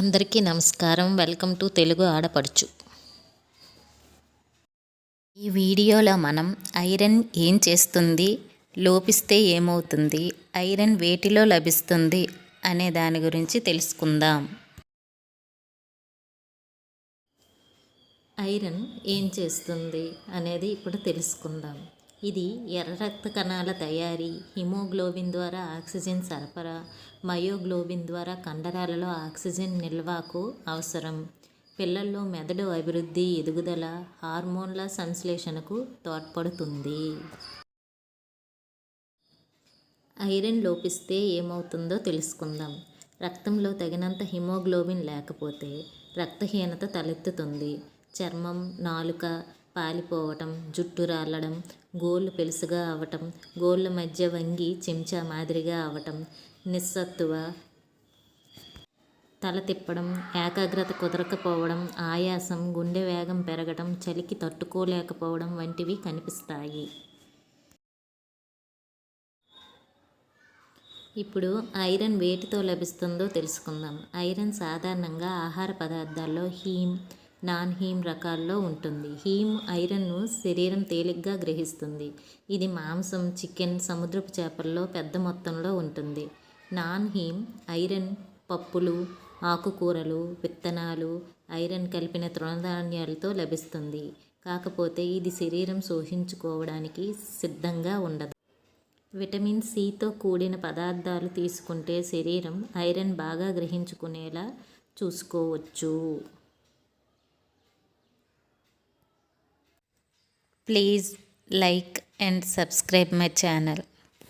అందరికీ నమస్కారం. Welcome to Telugu ఆడపడుచు. ఈ వీడియోలో మనం ఐరన్ ఏం చేస్తుంది లోపిస్తే ఏమవుతుంది ఐరన్ వేటిలో లభిస్తుంది అనే దాని గురించి తెలుసుకుందాం. ఐరన్ ఏం చేస్తుంది అనేది ఇప్పుడు తెలుసుకుందాం. ఇది ఎర్ర రక్త కణాల తయారీ. హిమోగ్లోబిన్ ద్వారా ఆక్సిజన్ సరఫరా మయోగ్లోబిన్ ద్వారా కండరాలలో ఆక్సిజన్ నిల్వకు అవసరం. పిల్లల్లో మెదడు అభివృద్ధి ఎదుగుదల హార్మోన్ల సంశ్లేషణకు తోడ్పడుతుంది. ఐరన్ లోపిస్తే ఏమవుతుందో తెలుసుకుందాం. రక్తంలో తగినంత హిమోగ్లోబిన్ లేకపోతే రక్తహీనత తలెత్తుతుంది. చర్మం నాలుక పాలిపోవటం జుట్టు రాలడం గోళ్ళు పెలుసుగా అవటం గోళ్ళ మధ్య వంగి చెంచా మాదిరిగా అవటం నిస్సత్తువ తల తిప్పడం ఏకాగ్రత కుదరకపోవడం ఆయాసం గుండె వేగం పెరగడం చలికి తట్టుకోలేకపోవడం వంటివి కనిపిస్తాయి. ఇప్పుడు ఐరన్ వేటితో లభిస్తుందో తెలుసుకుందాం. ఐరన్ సాధారణంగా ఆహార పదార్థాల్లో హీమ్ నాన్ హీమ్ రకాల్లో ఉంటుంది. హీమ్ ఐరన్ను శరీరం తేలిగ్గా గ్రహిస్తుంది. ఇది మాంసం చికెన్ సముద్రపు చేపల్లో పెద్ద మొత్తంలో ఉంటుంది. నాన్ హీమ్ ఐరన్ పప్పులు ఆకుకూరలు విత్తనాలు ఐరన్ కలిపిన తృణధాన్యాలతో లభిస్తుంది. కాకపోతే ఇది శరీరం శోషించుకోవడానికి సిద్ధంగా ఉండదు. విటమిన్ సితో కూడిన పదార్థాలు తీసుకుంటే శరీరం ఐరన్ బాగా గ్రహించుకునేలా చూసుకోవచ్చు. Please like and subscribe my channel.